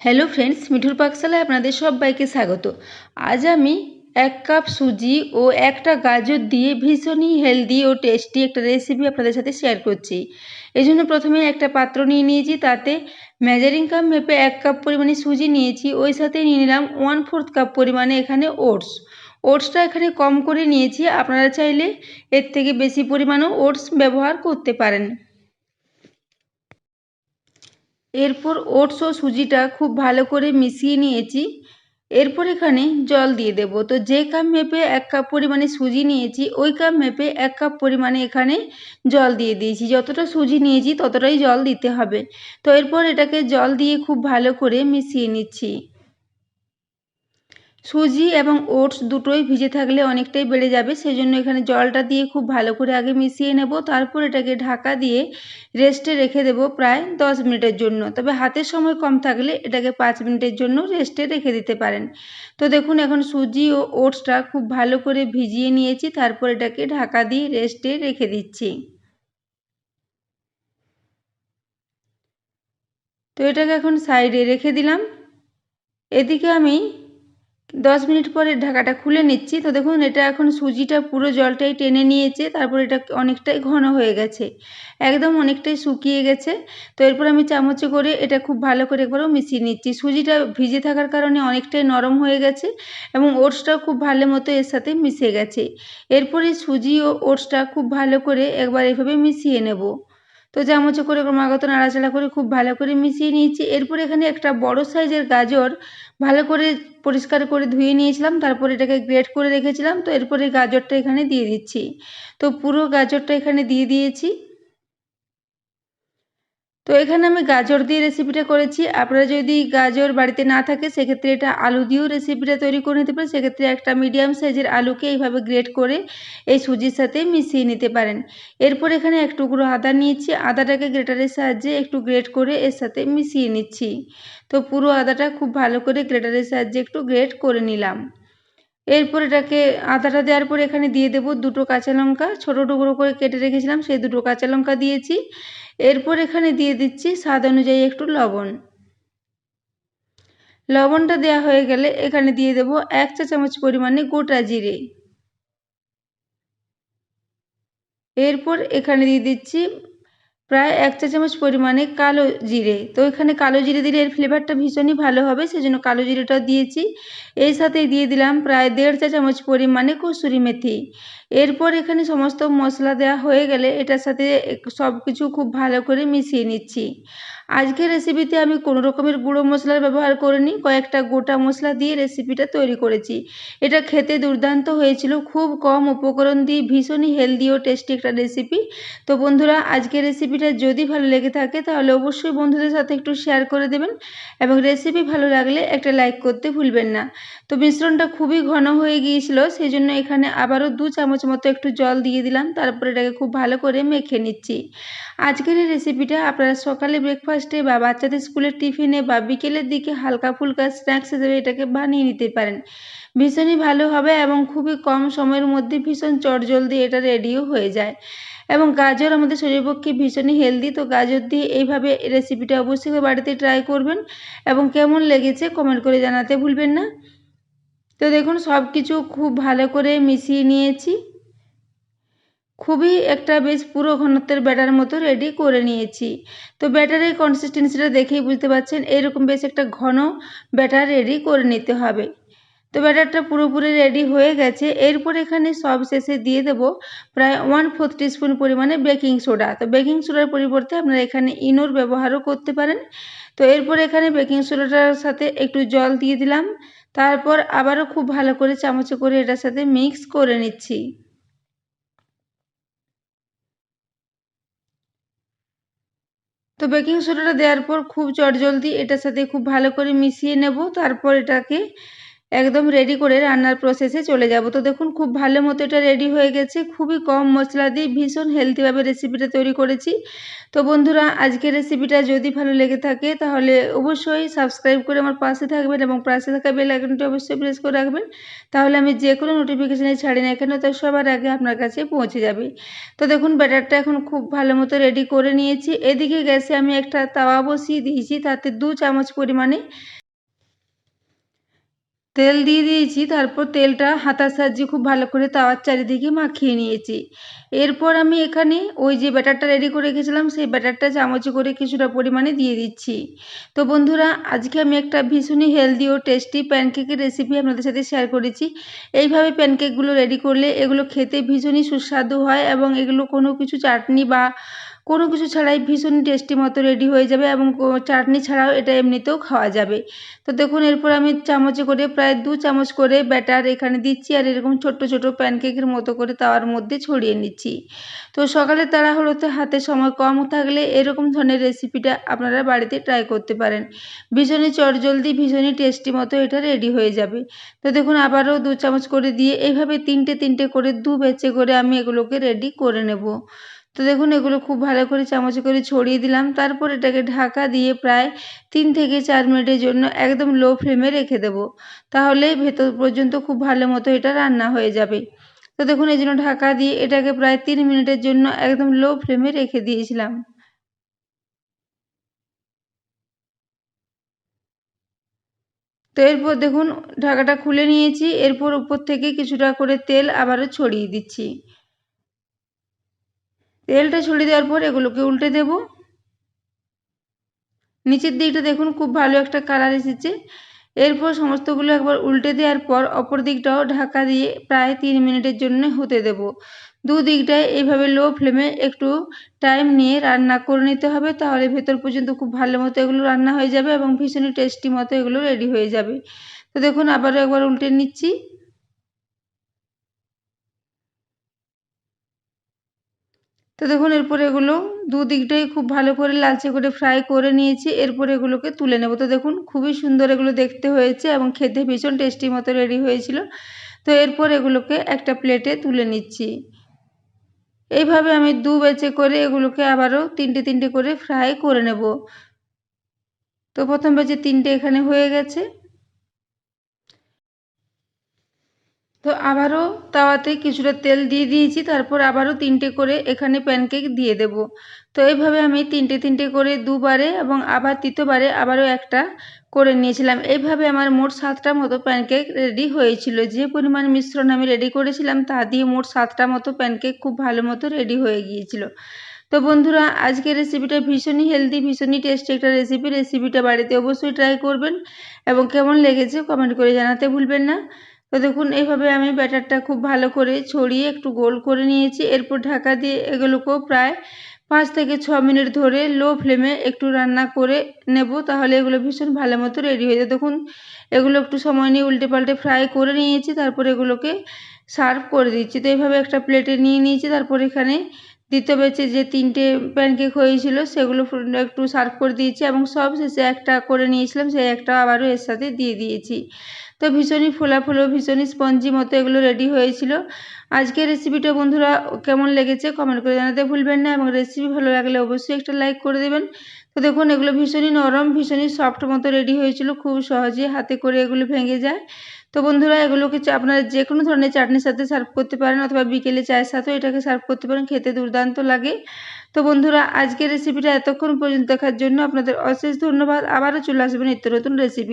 Hello friends মিঠুর পাকশালায় আপনাদের সবাইকে স্বাগত। আজ আমি এক কাপ সুজি ও একটা গাজর দিয়ে ভীষণই হেলদি ও টেস্টি একটা রেসিপি আপনাদের সাথে শেয়ার করছি। এই জন্য প্রথমে একটা পাত্র নিয়ে নিয়েছি, তাতে মেজারিং কাপ মেপে এক কাপ পরিমাণে সুজি নিয়েছি, ওই সাথে নিয়ে নিলাম ওয়ান ফোর্থ কাপ পরিমাণে এখানে ওটস ওটসটা এখানে কম করে নিয়েছি, আপনারা চাইলে এর থেকে বেশি পরিমাণেও ওটস ব্যবহার করতে পারেন। এরপর ওটস ও সুজিটা খুব ভালো করে মিশিয়ে নিয়েছি। এরপর এখানে জল দিয়ে দেব। তো যে কাপ মেপে এক কাপ পরিমাণে সুজি নিয়েছি, ওই কাপ মেপে এক কাপ পরিমাণে এখানে জল দিয়ে দিয়েছি। যতটা সুজি নিয়েছি, ততটাই জল দিতে হবে। তো এরপর এটাকে জল দিয়ে খুব ভালো করে মিশিয়ে নিচ্ছি। সুজি এবং ওটস দুটোই ভিজে থাকলে অনেকটাই বেড়ে যাবে সেই জন্য এখানে জলটা দিয়ে খুব ভালো করে আগে মিশিয়ে নেব, তারপর এটাকে ঢাকা দিয়ে রেস্টে রেখে দেব প্রায় দশ মিনিটের জন্য। তবে হাতের সময় কম থাকলে এটাকে পাঁচ মিনিটের জন্য রেস্টে রেখে দিতে পারেন। তো দেখুন, এখন সুজি ও ওটসটা খুব ভালো করে ভিজিয়ে নিয়েছি, তারপর এটাকে ঢাকা দিয়ে রেস্টে রেখে দিচ্ছি। তো এটাকে এখন সাইডে রেখে দিলাম। এদিকে আমি দশ মিনিট পরে ঢাকাটা খুলে নিচ্ছি। তো দেখুন, এটা এখন সুজিটা পুরো জলটাই টেনে নিয়েছে, তারপর এটা অনেকটাই ঘন হয়ে গেছে। একদম অনেকটাই শুকিয়ে গেছে। তো এরপর আমি চামচে করে এটা খুব ভালো করে একবারও মিশিয়ে নিচ্ছি। সুজিটা ভিজে থাকার কারণে অনেকটাই নরম হয়ে গেছে এবং ওটসটাও খুব ভালো মতো এর সাথে মিশে গেছে। এরপরে সুজি ও ওটসটা খুব ভালো করে একবার এভাবে মিশিয়ে নেব। তো চামচে করে ক্রমাগত নাড়াচাড়া করে খুব ভালো করে মিশিয়ে নিয়েছি। এরপর এখানে একটা বড় সাইজের গাজর ভালো করে পরিষ্কার করে ধুয়ে নিয়েছিলাম, তারপর এটাকে গ্রেট করে রেখেছিলাম, তো এরপরে গাজরটা এখানে দিয়ে দিচ্ছি। তো পুরো গাজরটা এখানে দিয়ে দিয়েছি। তো এখানে আমি গাজর দিয়ে রেসিপিটা করেছি। আপনারা যদি গাজর বাড়িতে না থাকে, সেক্ষেত্রে এটা আলু দিয়েও রেসিপিটা তৈরি করে নিতে পারেন। সেক্ষেত্রে একটা মিডিয়াম সাইজের আলুকে এইভাবে গ্রেট করে এই সুজির সাথে মিশিয়ে নিতে পারেন। এরপর এখানে এক টুকরো আদা নিয়েছি। আদাটাকে গ্রেটারের সাহায্যে একটু গ্রেট করে এর সাথে মিশিয়ে নিচ্ছি। তো পুরো আদাটা খুব ভালো করে গ্রেটারের সাহায্যে একটু গ্রেট করে নিলাম। এরপর এটাকে আদাটা দেওয়ার পর এখানে দিয়ে দেবো দুটো কাঁচা লঙ্কা, ছোটো টুকরো করে কেটে রেখেছিলাম, সেই দুটো কাঁচা লঙ্কা দিয়েছি। এরপর এখানে দিয়ে দিচ্ছি স্বাদ অনুযায়ী একটু লবণ। লবণটা দেওয়া হয়ে গেলে এখানে দিয়ে দেব এক চা চামচ পরিমাণে গোটা জিরে। এরপর এখানে দিয়ে দিচ্ছি প্রায় এক চা চামচ পরিমাণে কালো জিরে। তো এখানে কালো জিরে দিলে এর ফ্লেভারটা ভীষণই ভালো হবে, সেজন্য কালো জিরেটা দিয়েছি। এর সাথে দিয়ে দিলাম প্রায় দেড় চা চামচ পরিমাণে কসুরি মেথি। এরপর এখানে সমস্ত মশলা দেওয়া হয়ে গেলে এটার সাথে সব কিছু খুব ভালো করে মিশিয়ে নিচ্ছি। আজকের রেসিপিতে আমি কোনো রকমের গুঁড়ো মশলার ব্যবহার করিনি, কয়েকটা গোটা মশলা দিয়ে রেসিপিটা তৈরি করেছি। এটা খেতে দুর্দান্ত হয়েছিল, খুব কম উপকরণ দিয়ে ভীষণই হেলদি ও টেস্টি একটা রেসিপি তো বন্ধুরা, আজকের রেসিপিটা যদি ভালো লেগে থাকে, তাহলে অবশ্যই বন্ধুদের সাথে একটু শেয়ার করে দেবেন এবং রেসিপি ভালো লাগলে একটা লাইক করতে ভুলবেন না। তো মিশ্রণটা খুবই ঘন হয়ে গিয়েছিল সেই জন্য এখানে আবারও দু চামচ মতো একটু জল দিয়ে দিলাম, তারপরে এটাকে খুব ভালো করে মেখে নিচ্ছি। আজকের এই রেসিপিটা আপনারা সকালে ব্রেকফাস্টে বা বাচ্চাদের স্কুলের টিফিনে বা বিকেলের দিকে হালকা ফুলকা স্ন্যাক্স হিসেবে এটাকে বানিয়ে নিতে পারেন। ভীষণই ভালো হবে এবং খুবই কম সময়ের মধ্যে ভীষণ চটজলদি এটা রেডিও হয়ে যায়। এবং গাজর আমাদের শরীরের পক্ষে ভীষণই হেলদি, তো গাজর দিয়ে এইভাবে রেসিপিটা অবশ্যই বাড়িতে ট্রাই করবেন। এবং কেমন লেগেছে কমেন্ট করে জানাতে ভুলবেন না। তো দেখুন সব কিছু খুব ভালো করে মিশিয়ে নিয়েছি। খুবই একটা বেশ পুরো ঘনত্বের ব্যাটার মতো রেডি করে নিয়েছি। তো ব্যাটারের কনসিস্টেন্সিটা দেখেই বুঝতে পারছেন, এরকম বেশ একটা ঘন ব্যাটার রেডি করে নিতে হবে। তো ব্যাটারটা পুরোপুরি রেডি হয়ে গেছে। এরপর এখানে সব শেষে দিয়ে দেব প্রায় ওয়ান ফোর্থ টিস্পুন পরিমাণে বেকিং সোডা তো বেকিং সোডার পরিবর্তে আপনারা এখানে ইনোর ব্যবহারও করতে পারেন। তো এরপর এখানে বেকিং সোডাটার সাথে একটু জল দিয়ে দিলাম। তারপর আবারও খুব ভালো করে চামচে করে এটার সাথে মিক্স করে নিচ্ছি। তো বেকিং সোডাটা দেওয়ার পর খুব চটজলদি এটার সাথে খুব ভালো করে মিশিয়ে নেব, তারপর এটাকে একদম রেডি করে রান্নার প্রসেসে চলে যাব। তো দেখুন, খুব ভালো মতো এটা রেডি হয়ে গেছে। খুবই কম মশলা দিয়ে ভীষণ হেলদিভাবে রেসিপিটা তৈরি করেছি। তো বন্ধুরা, আজকের রেসিপিটা যদি ভালো লেগে থাকে, তাহলে অবশ্যই সাবস্ক্রাইব করে আমার পাশে থাকবেন এবং পাশে থাকা বেল আইকনটি অবশ্যই প্রেস করে রাখবেন। তাহলে আমি যে কোনো নোটিফিকেশানে ছাড়ি না এখানে তো সবার আগে আপনার কাছে পৌঁছে যাবে। তো দেখুন ব্যাটারটা এখন খুব ভালো মতো রেডি করে নিয়েছি। এদিকে গ্যাসে আমি একটা তাওয়া বসিয়ে দিয়েছি, তাতে দু চামচ পরিমাণে তেল দিয়ে দিয়েছি, তারপর তেলটা হাতার সাহায্যে খুব ভালো করে তাওয়ার চারিদিকে মাখিয়ে নিয়েছি। এরপর আমি এখানে ওই যে ব্যাটারটা রেডি করে রেখেছিলাম, সেই ব্যাটারটা চামচে করে কিছুটা পরিমাণে দিয়ে দিচ্ছি। তো বন্ধুরা, আজকে আমি একটা ভীষণই হেলদি ও টেস্টি প্যানকেকের রেসিপি আপনাদের সাথে শেয়ার করেছি। এইভাবে প্যানকেকগুলো রেডি করলে এগুলো খেতে ভীষণই সুস্বাদু হয় এবং এগুলো কোনো কিছু চাটনি বা কোনো কিছু ছাড়াই ভীষণ টেস্টি মতো রেডি হয়ে যাবে এবং চাটনি ছাড়াও এটা এমনিতেও খাওয়া যাবে। তো দেখুন, এরপর আমি চামচে করে প্রায় দু চামচ করে ব্যাটার এখানে দিচ্ছি আর এরকম ছোট্ট ছোট প্যানকেকের মতো করে তাওয়ার মধ্যে ছড়িয়ে নিচ্ছি। তো সকালে তাড়াহুড়োতে হাতে সময় কম থাকলে এরকম ধরনের রেসিপিটা আপনারা বাড়িতে ট্রাই করতে পারেন। ভীষণই চটজলদি, ভীষণই টেস্টি মতো এটা রেডি হয়ে যাবে। তো দেখুন, আবারও দু চামচ করে দিয়ে এইভাবে তিনটে তিনটে করে দু বেচে করে আমি এগুলোকে রেডি করে নেব। তো দেখুন, এগুলো খুব ভালো করে চামচে করে ছড়িয়ে দিলাম। তারপর এটাকে ঢাকা দিয়ে প্রায় তিন থেকে চার মিনিটের জন্য একদম লো ফ্লেমে রেখে দেবো। তাহলে ভেতর পর্যন্ত খুব ভালো মতো এটা রান্না হয়ে যাবে। তো দেখুন, এই জন্য ঢাকা দিয়ে এটাকে প্রায় তিন মিনিটের জন্য একদম লো ফ্লেমে রেখে দিয়েছিলাম। তো এরপর দেখুন, ঢাকাটা খুলে নিয়েছি। এরপর উপর থেকে কিছুটা করে তেল আবারও ছড়িয়ে দিচ্ছি। তেলটা ছড়িয়ে দেওয়ার পর এগুলোকে উল্টে দেব। নিচের দিকটা দেখুন, খুব ভালো একটা কালার এসেছে। এরপর সমস্তগুলো একবার উল্টে দেওয়ার পর অপর দিকটাও ঢাকা দিয়ে প্রায় তিন মিনিটের জন্য হতে দেব। দু দিকটায় এইভাবে লো ফ্লেমে একটু টাইম নিয়ে রান্না করে নিতে হবে, তাহলে ভেতর পর্যন্ত খুব ভালো মতো এগুলো রান্না হয়ে যাবে এবং ভীষণই টেস্টি মতো এগুলো রেডি হয়ে যাবে। তো দেখুন, আবারও একবার উল্টে নিচ্ছি। তো দেখুন, এরপরে এগুলো দুদিকটাই খুব ভালো করে লালচে করে ফ্রাই করে নিয়েছি। এরপর এগুলোকে তুলে নেব। তো দেখুন, খুবই সুন্দর এগুলো দেখতে হয়েছে এবং খেতে ভীষণ টেস্টি মতো রেডি হয়েছিল। তো এরপর এগুলোকে একটা প্লেটে তুলে নিচ্ছি। এইভাবে আমি দু বেচে করে এগুলোকে আবারও তিনটে তিনটে করে ফ্রাই করে নেব। তো প্রথম বেচে তিনটে এখানে হয়ে গেছে। তো আবারও তাওয়াতে কিছুটা তেল দিয়ে দিয়েছি, তারপর আবারও তিনটে করে এখানে প্যানকেক দিয়ে দেব। তো এইভাবে আমি তিনটে তিনটে করে দুবারে এবং আবার তৃতীয়বারে আবারও একটা করে নিয়েছিলাম। এইভাবে আমার মোট সাতটা মতো প্যানকেক রেডি হয়েছিল। যে পরিমাণ মিশ্রণ আমি রেডি করেছিলাম, তা দিয়ে মোট সাতটা মতো প্যানকেক খুব ভালো মতো রেডি হয়ে গিয়েছিল। তো বন্ধুরা, আজকের রেসিপিটা ভীষণই হেলদি ভীষণই টেস্টি একটা রেসিপি রেসিপিটা বাড়িতে অবশ্যই ট্রাই করবেন এবং কেমন লেগেছে কমেন্ট করে জানাতে ভুলবেন না। তো দেখুন এইভাবে আমি ব্যাটারটা খুব ভালো করে ছড়িয়ে একটু গোল করে নিয়েছি। এরপর ঢাকা দিয়ে এগুলোকেও প্রায় পাঁচ থেকে ছ মিনিট ধরে লো ফ্লেমে একটু রান্না করে নেব, তাহলে এগুলো ভীষণ ভালো মতো রেডি হয়ে যায়। দেখুন, এগুলো একটু সময় নিয়ে উল্টে পাল্টে ফ্রাই করে নিয়েছি, তারপর এগুলোকে সার্ভ করে দিচ্ছি। তো এইভাবে একটা প্লেটে নিয়ে নিয়েছি, তারপর এখানে দ্বিতীয় ব্যাচে যে তিনটে প্যানকেক হয়েছিল, সেগুলো একটু সার্ভ করে দিয়েছি এবং সব শেষে একটা করে নিয়েছিলাম, সেই একটা আবারও এর সাথে দিয়ে দিয়েছি। তো ভীষণই ফোলা ফোলো, ভীষণই স্পঞ্জি মতো এগুলো রেডি হয়েছিল। আজকের রেসিপিটা বন্ধুরা কেমন লেগেছে কমেন্ট করে জানাতে ভুলবেন না এবং রেসিপি ভালো লাগলে অবশ্যই একটা লাইক করে দেবেন। তো দেখুন, এগুলো ভীষণই নরম, ভীষণই সফট মতো রেডি হয়েছিল। খুব সহজে হাতে করে এগুলো ভেঙে যায়। তো বন্ধুরা, এগুলোকে আপনারা যে কোনো ধরনের চাটনির সাথে সার্ভ করতে পারেন অথবা বিকেলে চায়ের সাথেও এটাকে সার্ভ করতে পারেন, খেতে দুর্দান্ত লাগে। তো বন্ধুরা, আজকের রেসিপিটা এতক্ষণ পর্যন্ত দেখার জন্য আপনাদের অশেষ ধন্যবাদ। আবারও চলে আসবেন নিত্য নতুন রেসিপি